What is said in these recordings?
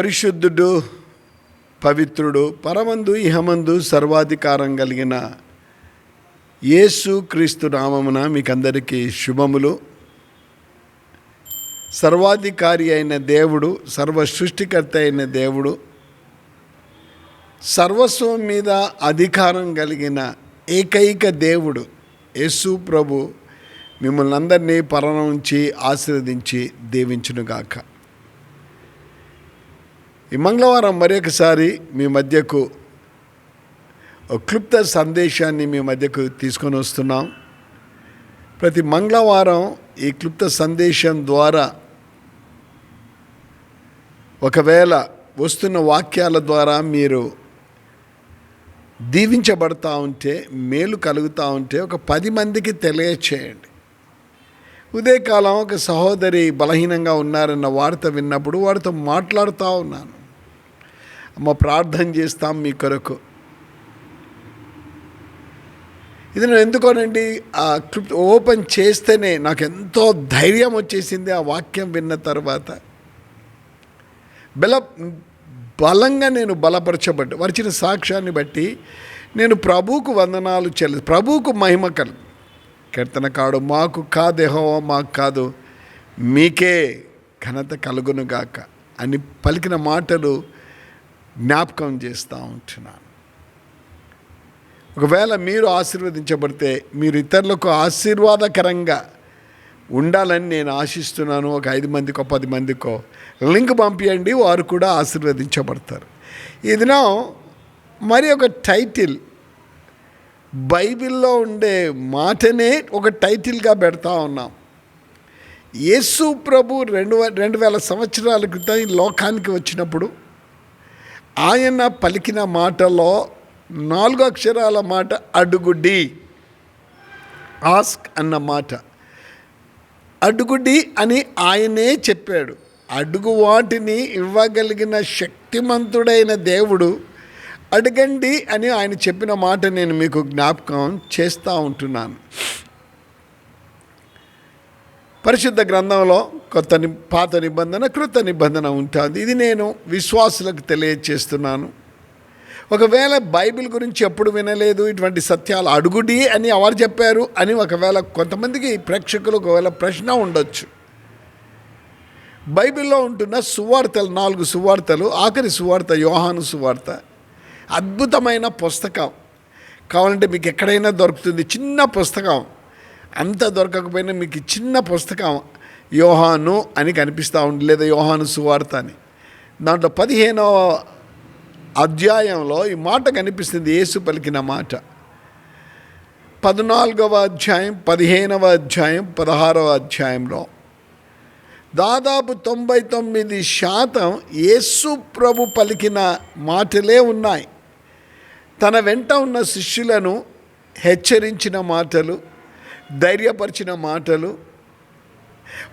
పరిశుద్ధుడు పవిత్రుడు పరమందు ఇహమందు సర్వాధికారం కలిగిన యేసు క్రీస్తు నామమున మీకందరికీ శుభములు. సర్వాధికారి అయిన దేవుడు సర్వ సృష్టికర్త అయిన దేవుడు సర్వస్వం మీద అధికారం కలిగిన ఏకైక దేవుడు యేసు ప్రభు మిమ్మల్ని అందరినీ పరణ ఆశీర్వదించి దీవించునుగాక. ఈ మంగళవారం మరొకసారి మీ మధ్యకు క్లుప్త సందేశాన్ని మీ మధ్యకు తీసుకొని వస్తున్నాం. ప్రతి మంగళవారం ఈ క్లుప్త సందేశం ద్వారా ఒకవేళ వస్తున్న వాక్యాల ద్వారా మీరు దీవించబడతా ఉంటే మేలు కలుగుతూ ఉంటే ఒక పది మందికి తెలియచేయండి. ఉదయకాలం ఒక సహోదరి బలహీనంగా ఉన్నారన్న వార్త విన్నప్పుడు వారితో మాట్లాడుతూ ఉన్నాను. అమ్మ ప్రార్థన చేస్తాం మీ కొరకు. ఇది నేను ఎందుకోనండి? ఆ క్లిప్ ఓపెన్ చేస్తేనే నాకు ఎంతో ధైర్యం వచ్చేసింది ఆ వాక్యం విన్న తర్వాత. బల బలంగా నేను బలపరచబడ్డా వచ్చిన సాక్ష్యాన్ని బట్టి నేను ప్రభువుకు వందనాలు చెల్లి ప్రభువుకు మహిమ కలు కీర్తన కాడు మాకు కాదేహో మాకు కాదు మీకే ఘనత కలుగునుగాక అని పలికిన మాటలు జ్ఞాపకం చేస్తూ ఉంటున్నాను. ఒకవేళ మీరు ఆశీర్వదించబడితే మీరు ఇతరులకు ఆశీర్వాదకరంగా ఉండాలని నేను ఆశిస్తున్నాను. ఒక ఐదు మందికో పది మందికో లింక్ పంపించండి వారు కూడా ఆశీర్వదించబడతారు. ఈ దినం మరి ఒక టైటిల్ బైబిల్లో ఉండే మాటనే ఒక టైటిల్గా పెడతా ఉన్నాం. యేసు ప్రభు రెండు రెండు వేల సంవత్సరాల క్రితం ఈ లోకానికి వచ్చినప్పుడు ఆయన పలికిన మాటలో నాలుగు అక్షరాల మాట అడుగుడి. ఆస్క్ అన్న మాట. అడుగుడి అని ఆయనే చెప్పాడు. అడుగు వాటిని ఇవ్వగలిగిన శక్తిమంతుడైన దేవుడు అడగండి అని ఆయన చెప్పిన మాట నేను మీకు జ్ఞాపకం చేస్తూ ఉంటున్నాను. పరిశుద్ధ గ్రంథంలో కొత్త ని పాత నిబంధన కృత నిబంధన ఉంటుంది. ఇది నేను విశ్వాసులకు తెలియచేస్తున్నాను. ఒకవేళ బైబిల్ గురించి ఎప్పుడు వినలేదు ఇటువంటి సత్యాలు అడుగుడి అని ఎవరు చెప్పారు అని ఒకవేళ కొంతమందికి ప్రేక్షకులు ఒకవేళ ప్రశ్న ఉండొచ్చు. బైబిల్లో ఉంటున్న సువార్తలు నాలుగు సువార్తలు ఆఖరి సువార్త యోహాను సువార్త. అద్భుతమైన పుస్తకం. కావాలంటే మీకు ఎక్కడైనా దొరుకుతుంది. చిన్న పుస్తకం. అంత దొరకకపోయినా మీకు చిన్న పుస్తకం యోహాను అని కనిపిస్తూ ఉంది లేదా యోహాను సువార్త అని. దాంట్లో పదిహేనవ అధ్యాయంలో ఈ మాట కనిపిస్తుంది యేసు పలికిన మాట. పద్నాలుగవ అధ్యాయం పదిహేనవ అధ్యాయం పదహారవ అధ్యాయంలో. దాదాపు తొంభై తొమ్మిది శాతం యేసు ప్రభు పలికిన మాటలే ఉన్నాయి. తన వెంట ఉన్న శిష్యులను హెచ్చరించిన మాటలు ధైర్యపరిచిన మాటలు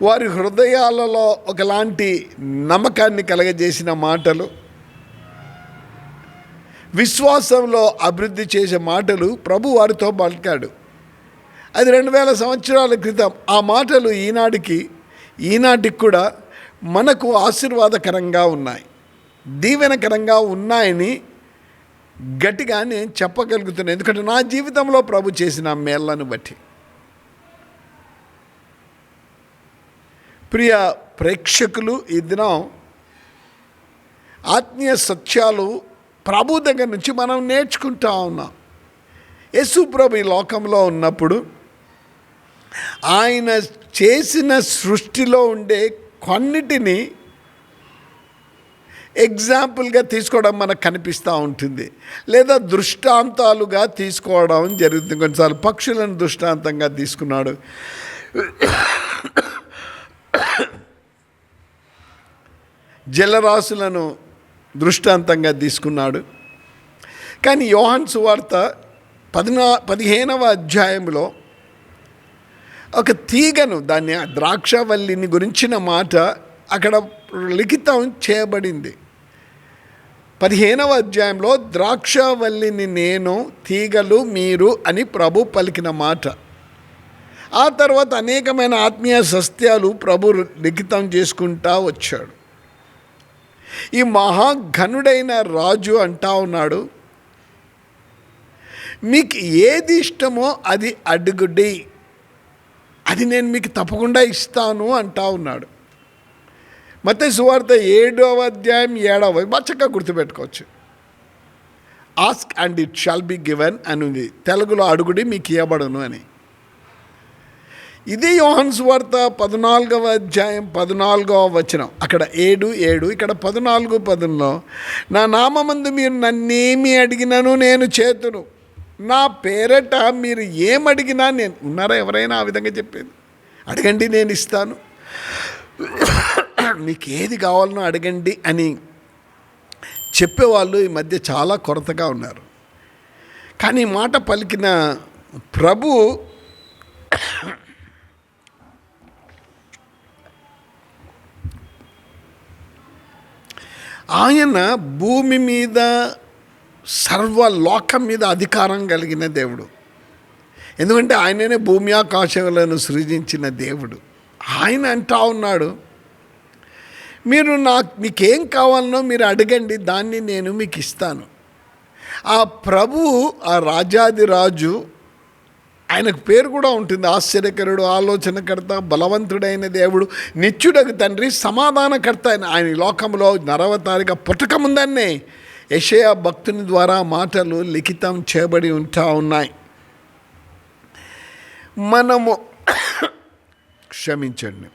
వారి హృదయాలలో ఒకలాంటి నమ్మకాన్ని కలగజేసిన మాటలు విశ్వాసంలో అభివృద్ధి చేసే మాటలు ప్రభు వారితో పలికాడు. అది రెండు వేల సంవత్సరాల క్రితం ఆ మాటలు ఈనాటికి ఈనాటికి కూడా మనకు ఆశీర్వాదకరంగా ఉన్నాయి దీవెనకరంగా ఉన్నాయని గట్టిగా నేను చెప్పగలుగుతున్నాను ఎందుకంటే నా జీవితంలో ప్రభు చేసిన మేళ్ళను బట్టి. ప్రియ ప్రేక్షకులు ఈ దినం ఆత్మీయ సత్యాలు ప్రభు దగ్గర నుంచి మనం నేర్చుకుంటా ఉన్నాం. యేసు ప్రభు ఈ లోకంలో ఉన్నప్పుడు ఆయన చేసిన సృష్టిలో ఉండే కొన్నిటిని ఎగ్జాంపుల్గా తీసుకోవడం మనకు కనిపిస్తూ ఉంటుంది. లేదా దృష్టాంతాలుగా తీసుకోవడం జరుగుతుంది. కొన్నిసార్లు పక్షులను దృష్టాంతంగా తీసుకున్నాడు. జలరాశులను దృష్టాంతంగా తీసుకున్నాడు. కానీ యోహన్ సువార్త పదినా పదిహేనవ అధ్యాయంలో ఒక తీగను దాన్ని ద్రాక్షవల్లిని గురించిన మాట అక్కడ లిఖితం చేయబడింది. పదిహేనవ అధ్యాయంలో ద్రాక్షవల్లిని నేను తీగలు మీరు అని ప్రభు పలికిన మాట. ఆ తర్వాత అనేకమైన ఆత్మీయ సస్యాలు ప్రభు లిఖితం చేసుకుంటా వచ్చాడు. ఈ మహాఘనుడైన రాజు అంటా ఉన్నాడు మీకు ఏది ఇష్టమో అది అడుగుడి. అది నేను మీకు తప్పకుండా ఇస్తాను అంటా ఉన్నాడు. మత సువార్త ఏడవ అధ్యాయం ఏడవ చక్కగా గుర్తుపెట్టుకోవచ్చు. Ask and it shall be given అని ఉంది. తెలుగులో అడుగుడి మీకు ఇవ్వబడును అని. ఇది యోహన్స్ వార్త పద్నాలుగవ అధ్యాయం పద్నాలుగవ వచనం. అక్కడ ఏడు ఏడు ఇక్కడ పద్నాలుగు పదంలో నా నామందు మీరు నన్నేమి అడిగినను నేను చేతును. నా పేరట మీరు ఏం అడిగినా నేను ఉన్నారా ఎవరైనా ఆ విధంగా చెప్పేది? అడగండి నేను ఇస్తాను. మీకు ఏది కావాలనో అడగండి అని చెప్పేవాళ్ళు ఈ మధ్య చాలా కొరతగా ఉన్నారు. కానీ మాట పలికిన ప్రభు ఆయన భూమి మీద సర్వలోకం మీద అధికారం కలిగిన దేవుడు. ఎందుకంటే ఆయననే భూమి ఆకాశములను సృజించిన దేవుడు. ఆయన అంటా ఉన్నాడు మీరు నాకు మీకేం కావాలనో మీరు అడగండి దాన్ని నేను మీకు ఇస్తాను. ఆ ప్రభు ఆ రాజాది రాజు ఆయనకు పేరు కూడా ఉంటుంది. ఆశ్చర్యకరుడు ఆలోచనకర్త బలవంతుడైన దేవుడు నిత్యుడకు తండ్రి సమాధానకర్త ఆయన ఆయన లోకంలో నరవతారిగా పుట్టకముందన్నే యషయా భక్తుని ద్వారా మాటలు లిఖితం చేయబడి ఉంటా ఉన్నాయి. మనము క్షమించండి.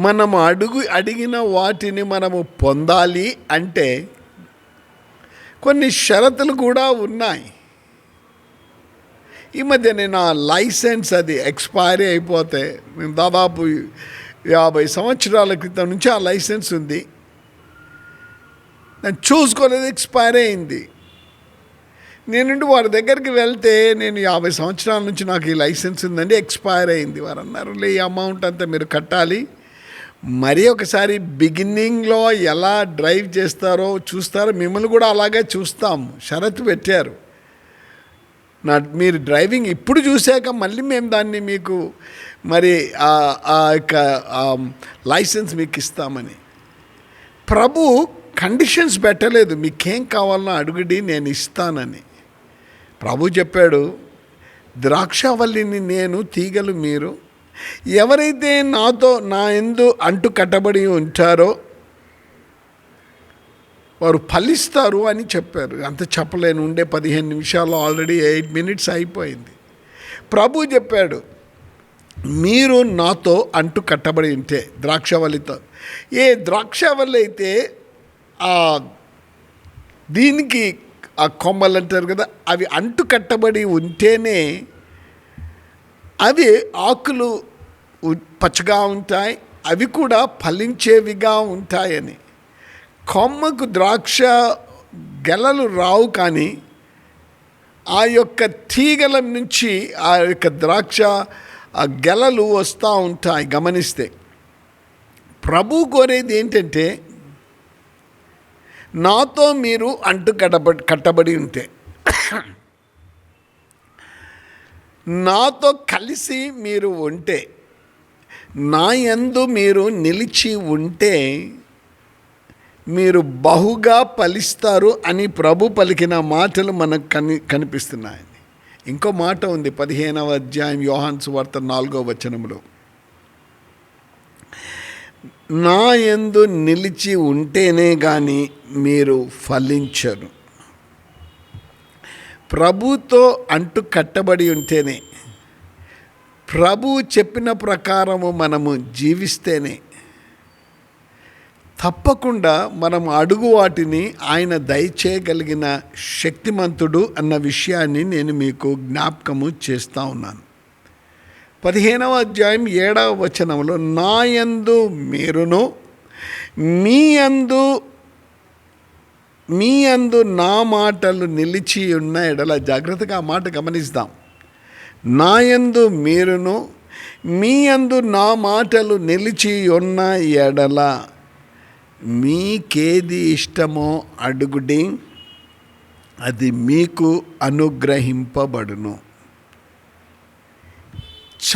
మనము అడుగు అడిగిన వాటిని మనము పొందాలి అంటే కొన్ని షరతులు కూడా ఉన్నాయి. ఈ మధ్య నేను ఆ లైసెన్స్ అది ఎక్స్పైరీ అయిపోతే మేము దాదాపు యాభై సంవత్సరాల క్రితం నుంచి ఆ లైసెన్స్ ఉంది. నేను చూసుకోలేదు ఎక్స్పైర్ అయింది. నేనుండి వారి దగ్గరికి వెళ్తే నేను యాభై సంవత్సరాల నుంచి నాకు ఈ లైసెన్స్ ఉందండి ఎక్స్పైర్ అయింది. వారు అన్నారు లే ఈ అమౌంట్ అంతా మీరు కట్టాలి. మరి ఒకసారి బిగినింగ్లో ఎలా డ్రైవ్ చేస్తారో చూస్తారో? మిమ్మల్ని కూడా అలాగే చూస్తాము. షరతు పెట్టారు. నా మీరు డ్రైవింగ్ ఇప్పుడు చూశాక మళ్ళీ మేము దాన్ని మీకు మరి ఆ- ఆ యొక్క లైసెన్స్ మీకు ఇస్తామని. ప్రభు కండిషన్స్ పెట్టలేదు. మీకేం కావాలన్నా అడుగుడి నేను ఇస్తానని. ప్రభు చెప్పాడు ద్రాక్షవల్లిని నేను తీగలు మీరు ఎవరైతే నాతో నా ఎందు అంటు కట్టబడి ఉంటారో వారు ఫలిస్తారు అని చెప్పారు. అంత చెప్పలేను ఉండే పదిహేను నిమిషాలు ఆల్రెడీ ఎయిట్ మినిట్స్ అయిపోయింది. ప్రభు చెప్పాడు మీరు నాతో అంటు కట్టబడి ఉంటే ద్రాక్షవల్లితో. ఏ ద్రాక్షవల్లి అయితే ఆ దీనికి ఆ కొమ్మలు అంటారు కదా అవి అంటు కట్టబడి ఉంటేనే అవి ఆకులు పచ్చగా ఉంటాయి అవి కూడా ఫలించేవిగా ఉంటాయని. కొమ్మకు ద్రాక్ష గెలలు రావు కానీ ఆ యొక్క తీగల నుంచి ఆ యొక్క ద్రాక్ష ఆ గెలలు వస్తూ ఉంటాయి. గమనిస్తే ప్రభు కోరేది ఏంటంటే నాతో మీరు అంటు కట్టబడి కట్టబడి ఉంటే నాతో కలిసి మీరు ఉంటే నా యందు మీరు నిలిచి ఉంటే మీరు బహుగా ఫలిస్తారు అని ప్రభు పలికిన మాటలు మనకు కని కనిపిస్తున్నాయి ఇంకో మాట ఉంది పదిహేనవ అధ్యాయం యోహాన్స్ వార్త నాలుగో వచనంలో. నా ఎందు నిలిచి ఉంటేనే కానీ మీరు ఫలించరు. ప్రభుతో అంటు కట్టబడి ఉంటేనే ప్రభు చెప్పిన ప్రకారము మనము జీవిస్తేనే తప్పకుండా మనం అడుగు వాటిని ఆయన దయచేయగలిగిన శక్తిమంతుడు అన్న విషయాన్ని నేను మీకు జ్ఞాపకము చేస్తూ ఉన్నాను. పదిహేనవ అధ్యాయం ఏడవ వచనంలో నా యందు మీరును మీ యందు మీ అందు నా మాటలు నిలిచి ఉన్న ఎడల జాగ్రత్తగా ఆ మాట గమనిస్తాం. నా యందు మీరును మీ అందు నా మాటలు నిలిచి ఉన్న ఎడల మీకేది ఇష్టమో అడుగుడి అది మీకు అనుగ్రహింపబడును.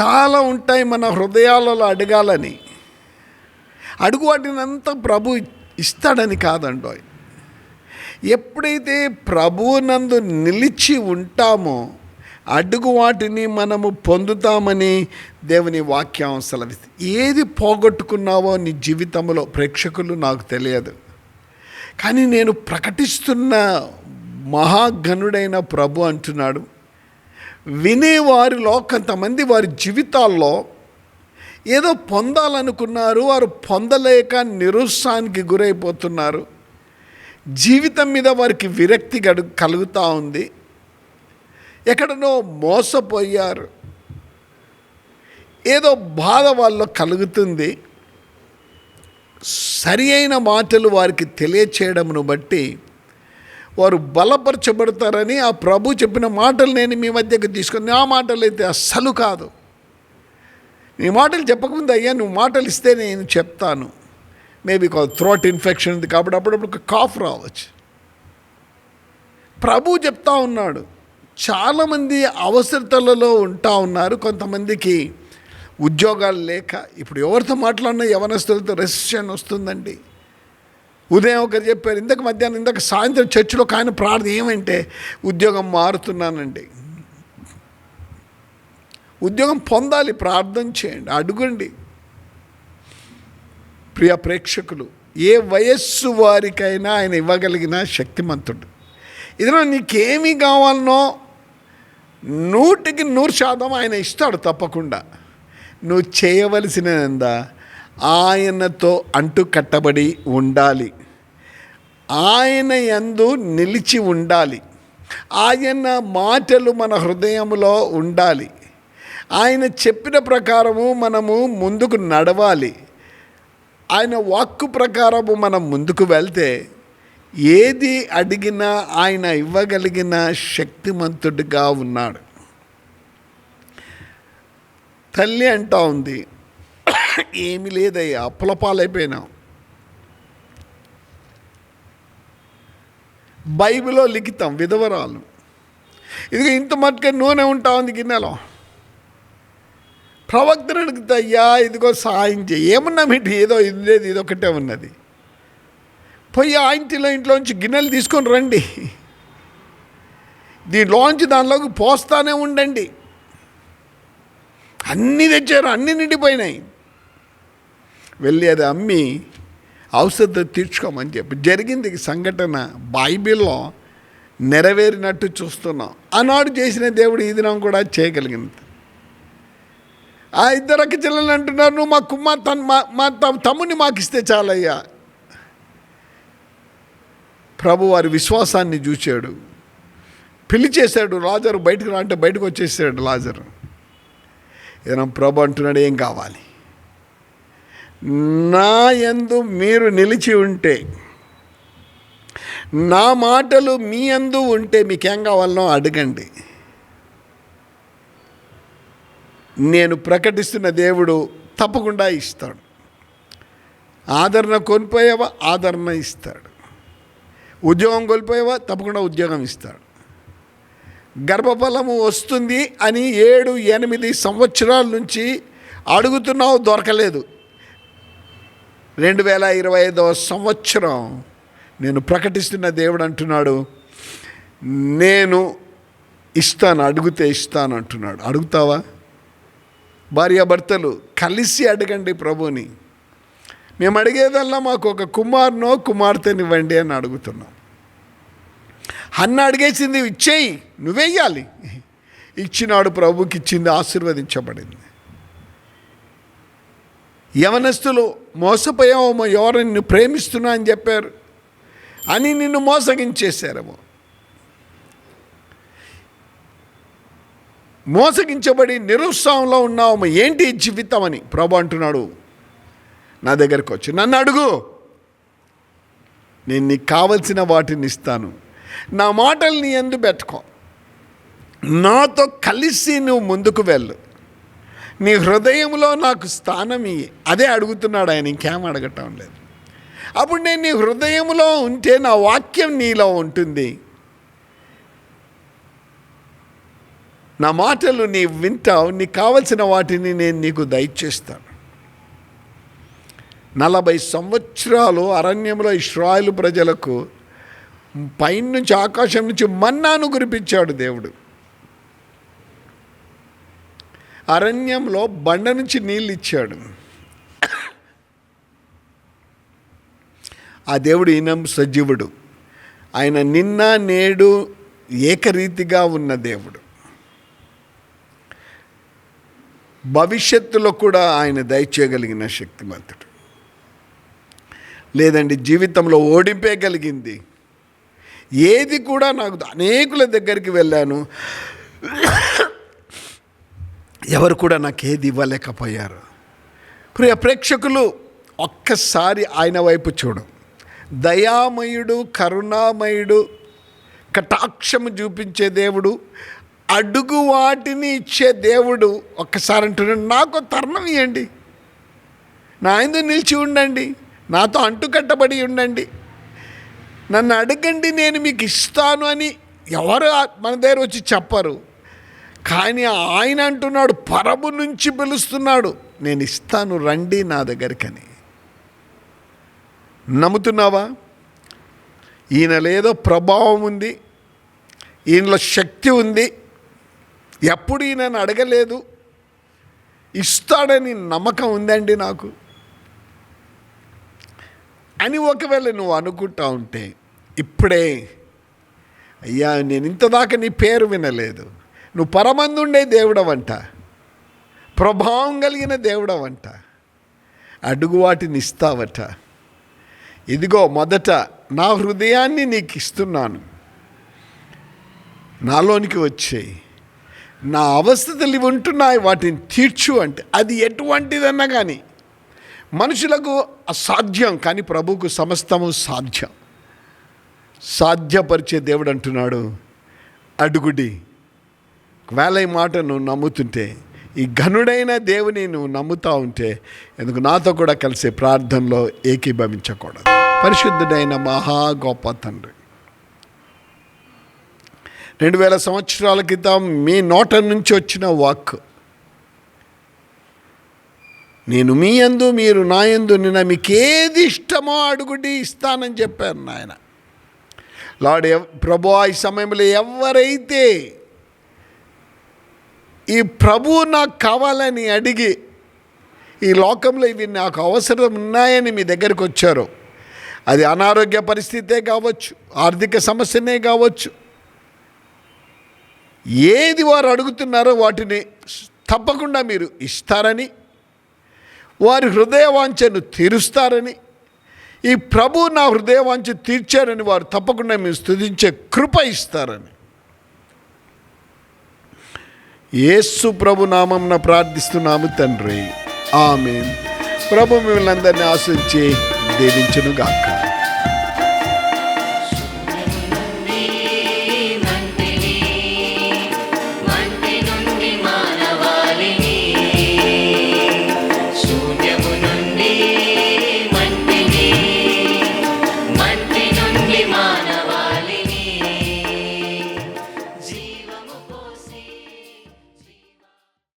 చాలా ఉంటాయి మన హృదయాలలో అడగాలని. అడుగు వాటినంతా ప్రభు ఇస్తాడని కాదండోయ్. ఎప్పుడైతే ప్రభువునందు నిలిచి ఉంటామో అడుగు వాటిని మనము పొందుతామని దేవుని వాక్యం సెలవిస్తుంది. ఏది పోగొట్టుకున్నావో నీ జీవితంలో ప్రేక్షకులు నాకు తెలియదు. కానీ నేను ప్రకటిస్తున్న మహాగణుడైన ప్రభు అంటున్నాడు వినేవారిలో కొంతమంది వారి జీవితాల్లో ఏదో పొందాలనుకున్నారు వారు పొందలేక నిరుత్సాహానికి గురైపోతున్నారు. జీవితం మీద వారికి విరక్తి గడు కలుగుతూ ఉంది. ఎక్కడనో మోసపోయారు. ఏదో బాధ వాళ్ళలో కలుగుతుంది. సరి అయిన మాటలు వారికి తెలియచేయడమును బట్టి వారు బలపరచబడతారని ఆ ప్రభు చెప్పిన మాటలు నేను మీ మధ్యకు తీసుకుని ఆ మాటలు అయితే అస్సలు కాదు. నీ మాటలు చెప్పకముందు అయ్యా నువ్వు మాటలు ఇస్తే నేను చెప్తాను. మేబీ థ్రోట్ ఇన్ఫెక్షన్ ఉంది కాబట్టి అప్పుడప్పుడు కాఫ్ రావచ్చు. ప్రభు చెప్తా ఉన్నాడు చాలామంది అవసరతలలో ఉంటా ఉన్నారు. కొంతమందికి ఉద్యోగాలు లేక ఇప్పుడు ఎవరితో మాట్లాడినా యవనస్తులతో రెసిషన్ వస్తుందండి. ఉదయం ఒకరు చెప్పారు ఇంతకు మధ్యాహ్నం ఇంతకు సాయంత్రం చర్చిలో కానీ ప్రార్థన ఏమంటే ఉద్యోగం మారుతున్నానండి. ఉద్యోగం పొందాలి ప్రార్థన చేయండి అడుగండి. ప్రియ ప్రేక్షకులు ఏ వయస్సు వారికైనా ఆయన ఇవ్వగలిగిన శక్తిమంతుడు. ఇదిలో నీకేమి కావాలనో నూటికి నూరు శాతం ఆయన ఇస్తాడు తప్పకుండా. నువ్వు చేయవలసినదా ఆయనతో అంటు కట్టబడి ఉండాలి. ఆయన యందు నిలిచి ఉండాలి. ఆయన మాటలు మన హృదయంలో ఉండాలి. ఆయన చెప్పిన ప్రకారము మనము ముందుకు నడవాలి. ఆయన వాక్కు ప్రకారము మనం ముందుకు వెళ్తే ఏది అడిగినా ఆయన ఇవ్వగలిగిన శక్తిమంతుడిగా ఉన్నాడు. తల్లి అంటా ఉంది ఏమి లేదయ్యా అప్పుల బైబిల్లో లిఖితం విధవరాలు. ఇది ఇంత మట్టుగా నూనె ఉంటా ఉంది గిన్నెలో. ప్రవక్తను అడిగితే అయ్యా ఇదిగో సాయం చేయి. ఏమన్నా మీటి ఏదో ఇది లేదు ఇది ఒకటే ఉన్నది. పోయి ఆ ఇంటిలో ఇంట్లోంచి గిన్నెలు తీసుకొని రండి. దీనిలోంచి దానిలోకి పోస్తానే ఉండండి. అన్నీ తెచ్చారు అన్నీ నిండిపోయినాయి. వెళ్ళి అది అమ్మి ఔషధ తీర్చుకోమని చెప్పి జరిగింది సంఘటన. బైబిల్లో నెరవేరినట్టు చూస్తున్నాం. ఆనాడు చేసిన దేవుడు ఈ దినం కూడా చేయగలిగింది. ఆ ఇద్దరు అక్క చెల్లెలు అంటున్నారు నువ్వు మా కుమ్మ తన మా మా తమ్- తమ్ముని మాకు ఇస్తే చాలయ్యా. ప్రభు వారి విశ్వాసాన్ని చూచాడు. పిలిచేశాడు లాజరు బయటకు రా అంటే బయటకు వచ్చేసాడు లాజరు. ఏదైనా ప్రభు అంటున్నాడు ఏం కావాలి? నా యందు మీరు నిలిచి ఉంటే నా మాటలు మీ యందు ఉంటే మీకేం కావాలనో అడగండి. నేను ప్రకటిస్తున్న దేవుడు తప్పకుండా ఇస్తాడు. ఆదరణ కోల్పోయావా? ఆదరణ ఇస్తాడు. ఉద్యోగం కోల్పోయావా? తప్పకుండా ఉద్యోగం ఇస్తాడు. గర్భఫలము వస్తుంది అని ఏడు ఎనిమిది సంవత్సరాల నుంచి అడుగుతున్నావు దొరకలేదు. రెండు వేల ఇరవై ఐదవ సంవత్సరం నేను ప్రకటిస్తున్న దేవుడు అంటున్నాడు నేను ఇస్తాను అడిగితే ఇస్తాను అంటున్నాడు. అడుగుతావా? భార్యాభర్తలు కలిసి అడగండి ప్రభుని మేము అడిగేదల్లా మాకు ఒక కుమార్నో కుమార్తెనివ్వండి అని అడుగుతున్నాం. అన్న అడిగేసింది ఇచ్చేయి నువ్వేయాలి ఇచ్చినాడు ప్రభుకి ఇచ్చింది ఆశీర్వదించబడింది. యవనస్తులు మోసపోయామో ఎవరు నిన్ను ప్రేమిస్తున్నా అని చెప్పారు. అని నిన్ను మోసగించేశారేమో. మోసగించబడి నిరుత్సాహంలో ఉన్నాము ఏంటి జీవితం అని ప్రభు అంటున్నాడు. నా దగ్గరకు వచ్చి నన్ను అడుగు. నేను నీకు కావలసిన వాటిని ఇస్తాను. నా మాటలు నీ ఎందు పెట్టుకో. నాతో కలిసి నువ్వు ముందుకు వెళ్ళు. నీ హృదయంలో నాకు స్థానం ఇయ్యి. అదే అడుగుతున్నాడు ఆయన ఇంకేం అడగటం లేదు. అప్పుడు నేను నీ హృదయంలో ఉంటే నా వాక్యం నీలో ఉంటుంది. నా మాటలు నీ వింటావు నీకు కావలసిన వాటిని నేను నీకు దయచేస్తాను. నలభై సంవత్సరాలు అరణ్యంలో ఇస్రాయలు ప్రజలకు పైనుంచి ఆకాశం నుంచి మన్నాను కురిపించాడు దేవుడు. అరణ్యంలో బండ నుంచి నీళ్ళు ఇచ్చాడు. ఆ దేవుడు ఈనం సజీవుడు. ఆయన నిన్న నేడు ఏకరీతిగా ఉన్న దేవుడు. భవిష్యత్తులో కూడా ఆయన దయచేయగలిగిన శక్తిమంతుడు. లేదండి జీవితంలో ఓడింపే కలిగింది ఏది కూడా నాకు అనేకుల దగ్గరికి వెళ్ళాను. ఎవరు కూడా నాకు ఏది ఇవ్వలేకపోయారు. ప్రియ ప్రేక్షకులు ఒక్కసారి ఆయన వైపు చూడు. దయామయుడు కరుణామయుడు కటాక్షము చూపించే దేవుడు అడుగు వాటిని ఇచ్చే దేవుడు ఒక్కసారి అంటున్నాడు నాకు తరుణం ఇవ్వండి నా ఆయన నిలిచి ఉండండి. నాతో అంటుకట్టబడి ఉండండి. నన్ను అడగండి నేను మీకు ఇస్తాను అని ఎవరు మన దగ్గర వచ్చి చెప్పరు. కానీ ఆయన అంటున్నాడు పరము నుంచి పిలుస్తున్నాడు నేను ఇస్తాను రండి నా దగ్గరికని. నమ్ముతున్నావా? ఈయనలో ఏదో ప్రభావం ఉంది ఈయనలో శక్తి ఉంది ఎప్పుడు ఈయనను అడగలేదు. ఇస్తాడని నమ్మకం ఉందండి నాకు. అని ఒకవేళ నువ్వు అనుకుంటా ఉంటే ఇప్పుడే అయ్యా నేను ఇంతదాకా నీ పేరు వినలేదు. నువ్వు పరమందుండే దేవుడవంట. ప్రభావం కలిగిన దేవుడవంట. అడుగు వాటిని ఇస్తావట. ఇదిగో మొదట నా హృదయాన్ని నీకు ఇస్తున్నాను. నాలోనికి వచ్చేయి. నా అవస్థతలు ఇవి ఉంటున్నాయి వాటిని తీర్చు అంటే అది ఎటువంటిదన్నా కానీ మనుషులకు అసాధ్యం కానీ ప్రభువుకు సమస్తము సాధ్యం. సాధ్యపరిచే దేవుడు అంటున్నాడు అడుగుడి ఒకవేళ ఈ మాట నువ్వు నమ్ముతుంటే ఈ ఘనుడైన దేవుని నువ్వు నమ్ముతా ఉంటే ఎందుకు నాతో కూడా కలిసి ప్రార్థనలో ఏకీభవించకూడదు. పరిశుద్ధుడైన మహా గొప్ప తండ్రి. రెండు వేల సంవత్సరాల క్రితం మీ నోట నుంచి వచ్చిన వాక్ నేను మీ యందు మీరు నా యందు నిన్న మీకేది ఇష్టమో అడుగుడి ఇస్తానని చెప్పారు నాయన. లార్డ్ ప్రభు ఈ సమయంలో ఎవరైతే ఈ ప్రభు నాకు కావాలని అడిగి ఈ లోకంలో ఇవి నాకు అవసరం ఉన్నాయని మీ దగ్గరికి వచ్చారు అది అనారోగ్య పరిస్థితే కావచ్చు ఆర్థిక సమస్యనే కావచ్చు ఏది వారు అడుగుతున్నారో వాటిని తప్పకుండా మీరు ఇస్తారని వారి హృదయవాంఛను తీరుస్తారని ఈ ప్రభు నా హృదయవాంఛ తీర్చారని వారు తప్పకుండా మేము స్థుతించే కృప ఇస్తారని. యేసు ప్రభు నామంన ప్రార్థిస్తున్నాము తండ్రి. ఆమె ప్రభు మిమ్మల్ని అందరినీ ఆశించి దీవించునుగాక.